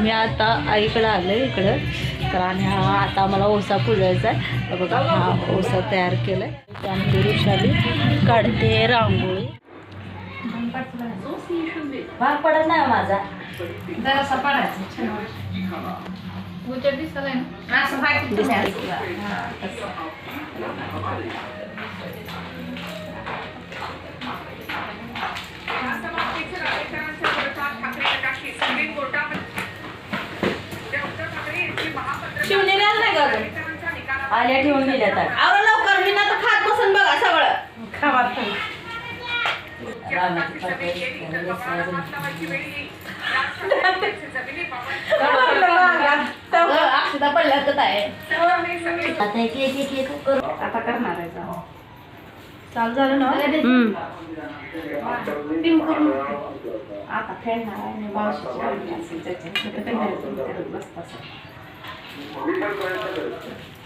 मी आता आईकडं आले इकडं. तर आणि हा आता आम्हाला ओसा पुजायचा आहे. बघा हा ओसा तयार केला आहे ऋषाली काढते रांगोळी. भाग पडत नाही माझा. जरासा पडायचा छान आल्या ठेवून गेल्या तर आवरा लवकर मी ना तर खात बसून बघा सगळं. खावा रानाची पाकळी. अक्षता आहे आता एक एक एक एक करू. आता करणार आहे जाऊ. चालू झालं ना? करून आता आहे आणि मावशीची आवडी असेल त्याच्यात तर ते घरी तुम्ही करत बसता असं.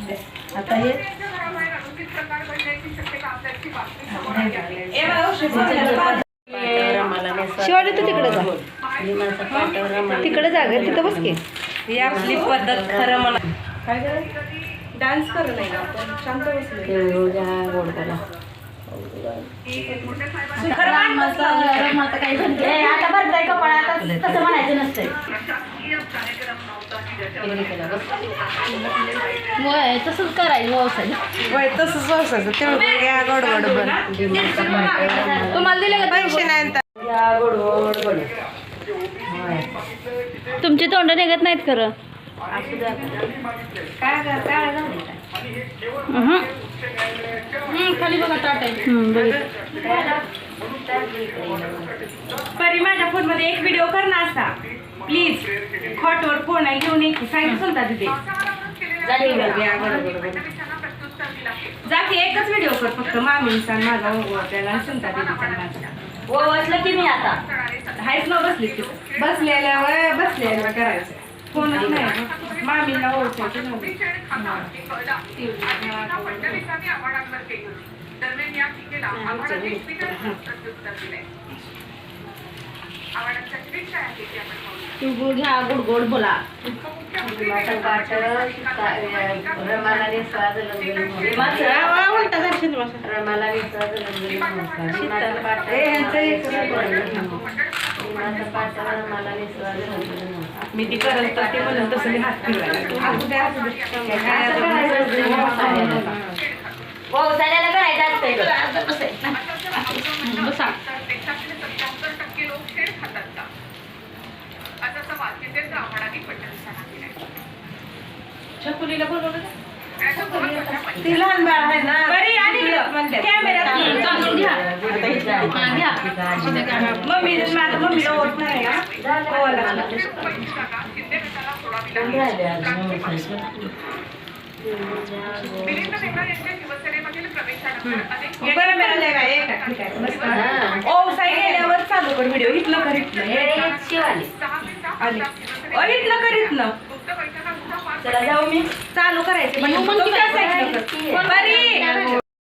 घे, आता हे शिवानी तू तिकडे जा. तिकडे जा ग तिथं बस की. ही आपली पद्धत खरं मला काय करायचं डान्स कर नाही आपण? शांत बसले आता भरताय कपाळ आता तसं म्हणायचं नसतंय. होय तसंच करायचं व्यवसाय. वय तसंच असायचं तेवढं घ्या गोड गोड बन तुम्हाला दिले का पैसे नाही तुमची तोंड निघत नाहीत खरं. काय कर काय झालं? उहुं. खाली बघा ताट आहे. हम्म, बघितलं. परी माझ्या फोनमध्ये एक व्हिडिओ कर ना असा. प्लीज खॉटवर फोन आहे घेऊन एक सांगितलं सुलता तिथे जा की एकच व्हिडिओ कर फक्त. मामींचा आणि माझा दिदीचा आणि माझा ओवाळलं की मी आता? हायच न बसली तिथं बसलेल्यावर बसलेल्या करायचं. फोनच नाही मामीला ओळखायचं तिळगुळ घ्या गोड गोड बोला. मी ती करत तर ते म्हणून तसं हात फिरवायला. ओवाळल्याला करायचं? असतंय गं. बसा. छकुलीला बोलवलं? ती लहान बाळ आहे ना बरी. हा. मम्मी माझ्या मम्मीला ओळख नाही? बरं बरं एक. हा. ओ साई गेल्यावर चालू कर व्हिडिओ इथलं हे. आली ओ इथलं कर इथलं चला जाऊ मी चालू करायचं पण? कर.